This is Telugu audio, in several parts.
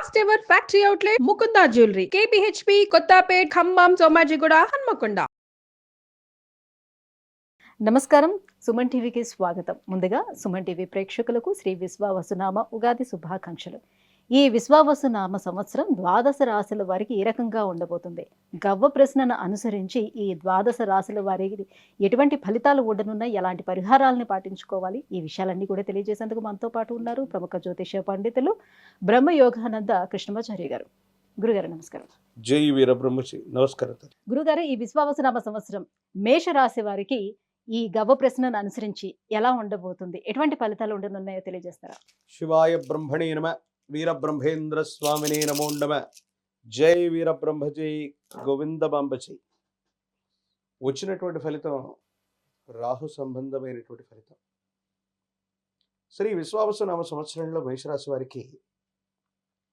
First ever factory outlet Mukunda jewellery KPHB Kothapet Khammam Somajiguda Hanamkonda నమస్కారం. సుమన్ టీవీకి స్వాగతం. ముందుగా సుమన్ టీవీ ప్రేక్షకులకు శ్రీ విశ్వ వసునామ ఉగాది శుభాకాంక్షలు. ఈ విశ్వావసునామ సంవత్సరం ద్వాదశ రాశుల వారికి ఏ రకంగా ఉండబోతుంది? గవ్వ ప్రశ్నను అనుసరించి ఈ ద్వాదశ రాశుల వారికి ఎటువంటి ఫలితాలు ఉండనున్నాయి ఎలాంటి పరిహారాలను పాటించుకోవాలి? ఈ విషయాలన్నీ కూడా తెలియజేసేందుకు మనతో పాటు ఉన్నారు ప్రముఖ జ్యోతిష పండితులు బ్రహ్మయోగానంద కృష్ణమాచార్య గారు. గురుగారు నమస్కారం. జై వీరబ్రహ్మచి నమస్కారం. గురుగారు ఈ విశ్వావసనామ సంవత్సరం మేషరాశి వారికి ఈ గవ్వ ప్రశ్నను అనుసరించి ఎలా ఉండబోతుంది? ఎటువంటి ఫలితాలు ఉండనున్నాయో తెలియజేస్తారా? శివాయ బ్రహ్మణే నమ. వీరబ్రహ్మేంద్ర స్వామినే నమోండమ జై వీరబ్రహ్మజై గోవింద బాంబజై. వచ్చినటువంటి ఫలితం రాహు సంబంధమైనటువంటి ఫలితం. శ్రీ విశ్వావసునామ సంవత్సరంలో మేషరాశి వారికి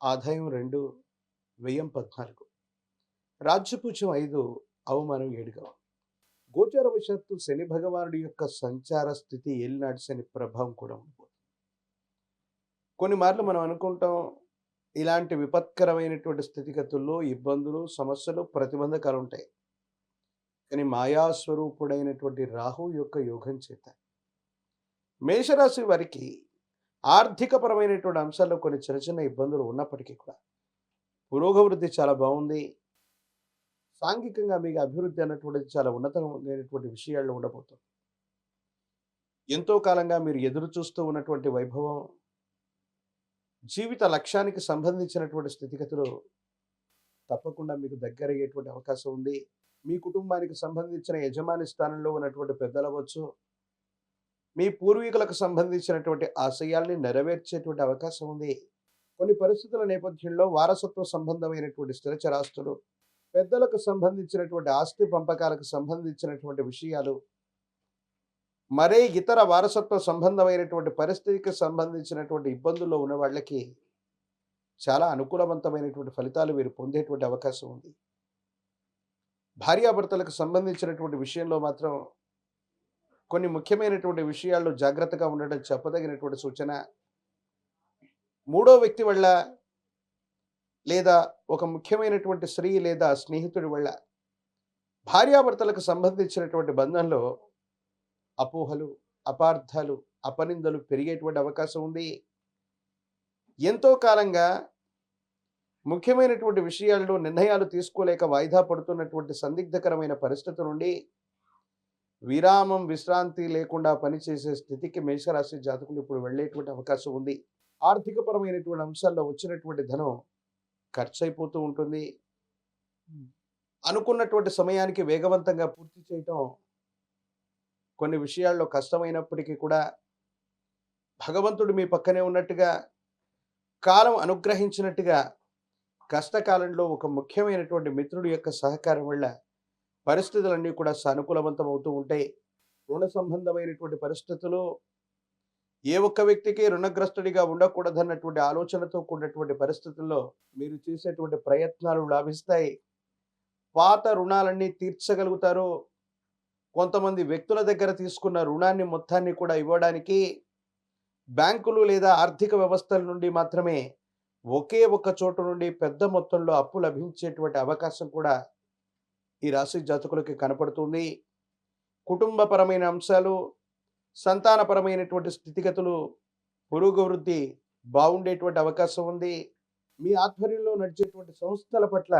ఆదాయం రెండు వ్యయం పద్నాలుగు. రాజ్యపూజ్యం ఐదు అవమానం ఏడుగా గోచర వశత్తు శని భగవానుడి యొక్క సంచార స్థితి ఏలినాటి శని ప్రభావం కూడా ఉండబోతుంది కొన్ని మార్లు మనం అనుకుంటాం ఇలాంటి విపత్కరమైనటువంటి స్థితిగతుల్లో ఇబ్బందులు సమస్యలు ప్రతిబంధకాలు ఉంటాయి కానీ మాయాస్వరూపుడైనటువంటి రాహు యొక్క యోగం చేత. మేషరాశి వారికి ఆర్థికపరమైనటువంటి అంశాల్లో కొన్ని చిన్న చిన్న ఇబ్బందులు ఉన్నప్పటికీ కూడా పురోగవృద్ధి చాలా బాగుంది సాంఘికంగా మీకు అభివృద్ధి అన్నటువంటిది చాలా ఉన్నతమైనటువంటి విషయాల్లో ఉండబోతుంది. ఎంతో కాలంగా మీరు ఎదురు చూస్తూ ఉన్నటువంటి వైభవం జీవిత లక్ష్యానికి సంబంధించినటువంటి స్థితిగతులు తప్పకుండా మీకు దగ్గర అయ్యేటువంటి అవకాశం ఉంది. మీ కుటుంబానికి సంబంధించిన యజమాని స్థానంలో ఉన్నటువంటి పెద్దలవచ్చు మీ పూర్వీకులకు సంబంధించినటువంటి ఆశయాల్ని నెరవేర్చేటువంటి అవకాశం ఉంది. కొన్ని పరిస్థితుల నేపథ్యంలో వారసత్వ సంబంధమైనటువంటి స్థిరచరాస్తులు పెద్దలకు సంబంధించినటువంటి ఆస్తి పంపకాలకు సంబంధించినటువంటి విషయాలు మరే ఇతర వారసత్వ సంబంధమైనటువంటి పరిస్థితికి సంబంధించినటువంటి ఇబ్బందుల్లో ఉన్న వాళ్ళకి చాలా అనుకూలవంతమైనటువంటి ఫలితాలు వీరు పొందేటువంటి అవకాశం ఉంది. భార్యాభర్తలకు సంబంధించినటువంటి విషయంలో మాత్రం కొన్ని ముఖ్యమైనటువంటి విషయాల్లో జాగ్రత్తగా ఉండడం చెప్పదగినటువంటి సూచన మూడో వ్యక్తి వల్ల లేదా ఒక ముఖ్యమైనటువంటి స్త్రీ లేదా స్నేహితుడి వల్ల భార్యాభర్తలకు సంబంధించినటువంటి బంధంలో అపోహలు అపార్థాలు అపనిందలు పెరిగేటువంటి అవకాశం ఉంది. ఎంతో కాలంగా ముఖ్యమైనటువంటి విషయాల్లో నిర్ణయాలు తీసుకోలేక వాయిదా పడుతున్నటువంటి సందిగ్ధకరమైన పరిస్థితి నుండి విరామం విశ్రాంతి లేకుండా పనిచేసే స్థితికి మేషరాశి జాతకులు ఇప్పుడు వెళ్ళేటువంటి అవకాశం ఉంది. ఆర్థికపరమైనటువంటి అంశాల్లో వచ్చినటువంటి ధనం ఖర్చు అయిపోతూ ఉంటుంది అనుకున్నటువంటి సమయానికి వేగవంతంగా పూర్తి చేయటం కొన్ని విషయాల్లో కష్టమైనప్పటికీ కూడా భగవంతుడు మీ పక్కనే ఉన్నట్టుగా కాలం అనుగ్రహించినట్టుగా కష్టకాలంలో ఒక ముఖ్యమైనటువంటి మిత్రుడి యొక్క సహకారం వల్ల పరిస్థితులన్నీ కూడా సానుకూలవంతం అవుతూ ఉంటాయి. రుణ సంబంధమైనటువంటి పరిస్థితులు ఏ ఒక్క వ్యక్తికి రుణగ్రస్తుడిగా ఉండకూడదన్నటువంటి ఆలోచనతో కూడినటువంటి పరిస్థితుల్లో మీరు చేసేటువంటి ప్రయత్నాలు లాభిస్తాయి. పాత రుణాలన్నీ తీర్చగలుగుతారు. కొంతమంది వ్యక్తుల దగ్గర తీసుకున్న రుణాన్ని మొత్తాన్ని కూడా ఇవ్వడానికి బ్యాంకులు లేదా ఆర్థిక వ్యవస్థల నుండి మాత్రమే ఒకే ఒక్క చోటు నుండి పెద్ద మొత్తంలో అప్పు లభించేటువంటి అవకాశం కూడా ఈ రాశి జాతకులకి కనపడుతుంది. కుటుంబపరమైన అంశాలు సంతానపరమైనటువంటి స్థితిగతులు పురోగవృద్ధి బాగుండేటువంటి అవకాశం ఉంది. మీ ఆధ్వర్యంలో నడిచేటువంటి సంస్థల పట్ల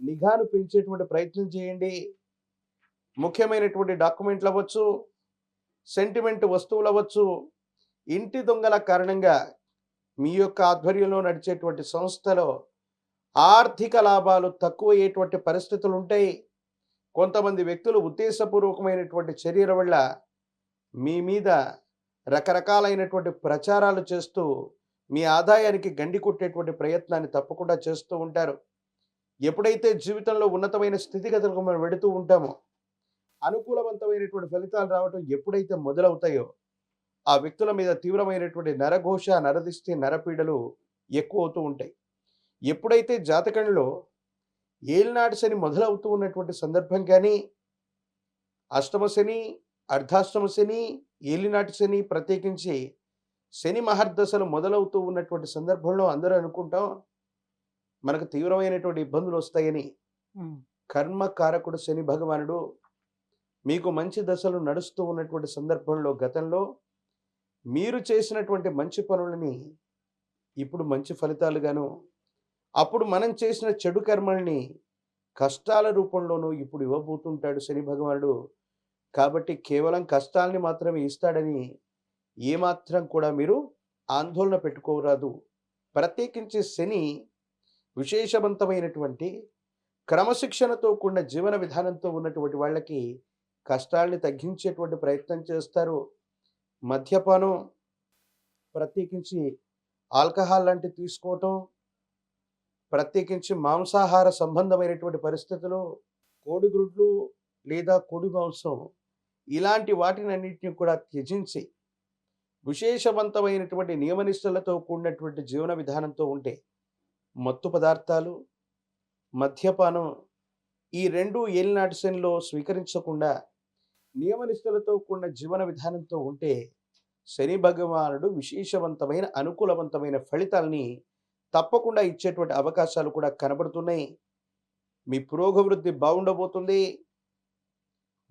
నిఘాను పెంచేటువంటి ప్రయత్నం చేయండి. ముఖ్యమైనటువంటి డాక్యుమెంట్లు అవ్వచ్చు సెంటిమెంట్ వస్తువులు అవ్వచ్చు ఇంటి దొంగల కారణంగా మీ యొక్క ఆధ్వర్యంలో నడిచేటువంటి సంస్థలో ఆర్థిక లాభాలు తక్కువయ్యేటువంటి పరిస్థితులు ఉంటాయి కొంతమంది వ్యక్తులు ఉద్దేశపూర్వకమైనటువంటి చర్యల వల్ల మీ మీద రకరకాలైనటువంటి ప్రచారాలు చేస్తూ మీ ఆదాయానికి గండి కొట్టేటువంటి ప్రయత్నాన్ని తప్పకుండా చేస్తూ ఉంటారు. ఎప్పుడైతే జీవితంలో ఉన్నతమైన స్థితిగతులకు మనం వెడుతూ ఉంటామో అనుకూలవంతమైనటువంటి ఫలితాలు రావటం ఎప్పుడైతే మొదలవుతాయో ఆ వ్యక్తుల మీద తీవ్రమైనటువంటి నరఘోష నరదిష్టి నరపీడలు ఎక్కువ అవుతూ ఉంటాయి. ఎప్పుడైతే జాతకంలో ఏలినాటి శని మొదలవుతూ ఉన్నటువంటి సందర్భం కానీ అష్టమ శని అర్ధాష్టమ శని ఏలినాటి శని ప్రత్యేకించి శని మహర్దశలు మొదలవుతూ ఉన్నటువంటి సందర్భంలో అందరూ అనుకుంటాం మనకు తీవ్రమైనటువంటి ఇబ్బందులు వస్తాయని. ఉమ్, కర్మ కారకుడు శని భగవానుడు మీకు మంచి దశలు నడుస్తూ ఉన్నటువంటి సందర్భంలో గతంలో మీరు చేసినటువంటి మంచి పనులని ఇప్పుడు మంచి ఫలితాలుగాను అప్పుడు మనం చేసిన చెడు కర్మల్ని కష్టాల రూపంలోనూ ఇప్పుడు ఇవ్వబోతుంటాడు శని భగవానుడు. కాబట్టి కేవలం కష్టాల్ని మాత్రమే ఇస్తాడని ఏమాత్రం కూడా మీరు ఆందోళన పెట్టుకోరాదు. ప్రత్యేకించి శని విశేషవంతమైనటువంటి క్రమశిక్షణతో కూడిన జీవన విధానంతో ఉన్నటువంటి వాళ్ళకి కష్టాల్ని తగ్గించేటువంటి ప్రయత్నం చేస్తారు. మద్యపానం ప్రత్యేకించి ఆల్కహాల్ లాంటివి తీసుకోవటం ప్రత్యేకించి మాంసాహార సంబంధమైనటువంటి పరిస్థితులు కోడిగుడ్లు లేదా కోడి మాంసం ఇలాంటి వాటినన్నింటినీ కూడా త్యజించి విశేషవంతమైనటువంటి నియమనిష్టలతో కూడినటువంటి జీవన విధానంతో ఉంటే మత్తు పదార్థాలు మద్యపానం ఈ రెండు ఏలినాటి శనిలో స్వీకరించకుండా నియమనిష్టలతో కూడిన జీవన విధానంతో ఉంటే శని భగవానుడు విశేషవంతమైన అనుకూలవంతమైన ఫలితాల్ని తప్పకుండా ఇచ్చేటువంటి అవకాశాలు కూడా కనబడుతున్నాయి. మీ పురోగవృద్ధి బాగుండబోతుంది.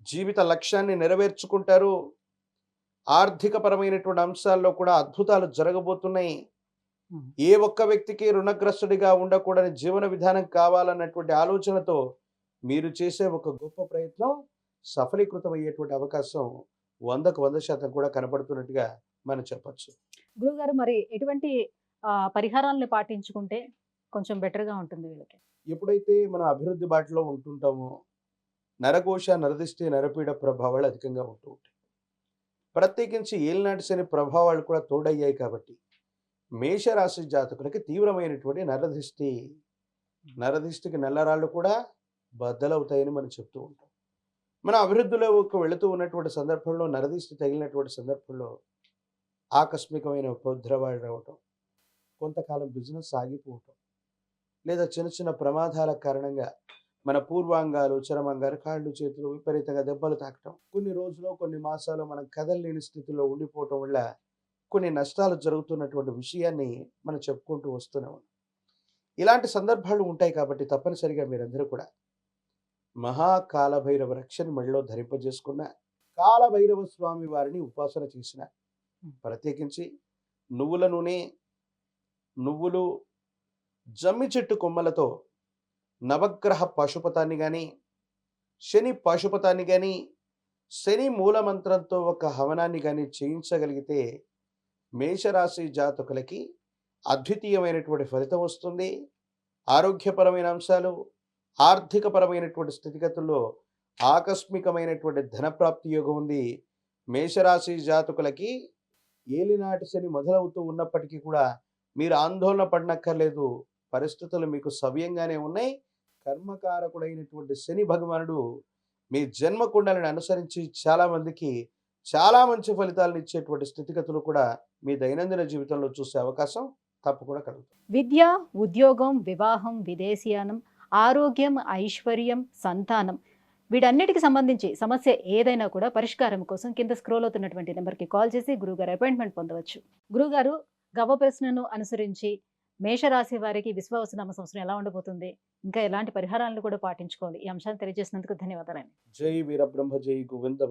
జీవిత లక్ష్యాన్ని నెరవేర్చుకుంటారు. ఆర్థిక పరమైనటువంటి అంశాల్లో కూడా అద్భుతాలు జరగబోతున్నాయి. ఏ ఒక్క వ్యక్తికి రుణగ్రస్తుడిగా ఉండకూడని జీవన విధానం కావాలన్నటువంటి ఆలోచనతో మీరు చేసే ఒక గొప్ప ప్రయత్నం సఫలీకృతమయ్యేటువంటి అవకాశం వందకు వంద శాతం కూడా కనబడుతున్నట్టుగా మనం చెప్పచ్చు. గురుగారు మరి ఎటువంటి పరిహారాలను పాటించుకుంటే కొంచెం better గా ఉంటుంది వీళ్ళకి? ఎప్పుడైతే మనం అభివృద్ధి బాటలో ఉంటుంటామో నరకోశ నరదిష్టి నరపీడ ప్రభావాలు అధికంగా ఉంటూ ఉంటాయి. ప్రత్యేకించి ఏలినాటి శని ప్రభావాలు కూడా తోడయ్యాయి కాబట్టి మేషరాశి జాతకులకి తీవ్రమైనటువంటి నరదిష్టి నరదిష్టికి నల్లరాళ్ళు కూడా బద్దలవుతాయని మనం చెప్తూ ఉంటాం. మనం అభివృద్ధిలోకి వెళుతూ ఉన్నటువంటి సందర్భంలో నరదీసి తగిలినటువంటి సందర్భంలో ఆకస్మికమైన ఉపద్రవాలు రావటం కొంతకాలం బిజినెస్ ఆగిపోవటం లేదా చిన్న చిన్న ప్రమాదాల కారణంగా మన పూర్వాంగాలు చరమంగారు కాళ్ళు చేతులు విపరీతంగా దెబ్బలు తాకటం కొన్ని రోజులు కొన్ని మాసాలు మనం కదలలేని స్థితిలో ఉండిపోవటం వల్ల కొన్ని నష్టాలు జరుగుతున్నటువంటి విషయాన్ని మనం చెప్పుకుంటూ వస్తూనే ఉన్నాం. ఇలాంటి సందర్భాలు ఉంటాయి కాబట్టి తప్పనిసరిగా మీరందరూ కూడా మహాకాలభైరవ రక్షని మెడలో ధరింపజేసుకున్న కాలభైరవ స్వామి వారిని ఉపాసన చేసిన. ప్రత్యేకించి నువ్వుల నూనె నువ్వులు జమ్మి చెట్టు కొమ్మలతో నవగ్రహ పాశుపతాన్ని కానీ శని పాశుపతాన్ని కానీ శని మూలమంత్రంతో ఒక హవనాన్ని కానీ చేయించగలిగితే మేషరాశి జాతకులకి అద్వితీయమైనటువంటి ఫలితం వస్తుంది. ఆరోగ్యపరమైన అంశాలు ఆర్థికపరమైనటువంటి స్థితిగతుల్లో ఆకస్మికమైనటువంటి ధనప్రాప్తి యోగం ఉంది. మేషరాశి జాతకులకి ఏలినాటి శని మొదలవుతూ ఉన్నప్పటికీ కూడా మీరు ఆందోళన పడనక్కర్లేదు. పరిస్థితులు మీకు సవ్యంగానే ఉన్నాయి. కర్మకారకుడైనటువంటి శని భగవానుడు మీ జన్మకుండలను అనుసరించి చాలామందికి చాలా మంచి ఫలితాలను ఇచ్చేటువంటి స్థితిగతులు కూడా మీ దైనందిన జీవితంలో చూసే అవకాశం తప్పకుండా కలుగుతుంది. విద్య ఉద్యోగం వివాహం విదేశీయానం ఆరోగ్యం ఐశ్వర్యం సంతానం వీటన్నిటికి సంబంధించి సమస్య ఏదైనా కూడా పరిష్కారం కోసం కింద స్క్రోల్ అవుతున్నటువంటి నెంబర్కి కాల్ చేసి గురుగారు అపాయింట్మెంట్ పొందవచ్చు. గురుగారు గవ ప్రశ్నను అనుసరించి మేషరాశి వారికి విశ్వాసనామ సంవత్సరం ఎలా ఉండబోతుంది? ఇంకా ఎలాంటి పరిహారాలను కూడా పాటించుకోవాలి? ఈ అంశాన్ని తెలియజేసినందుకు ధన్యవాదాలండి. జై వీరబ్రహ్మ జై గోవింద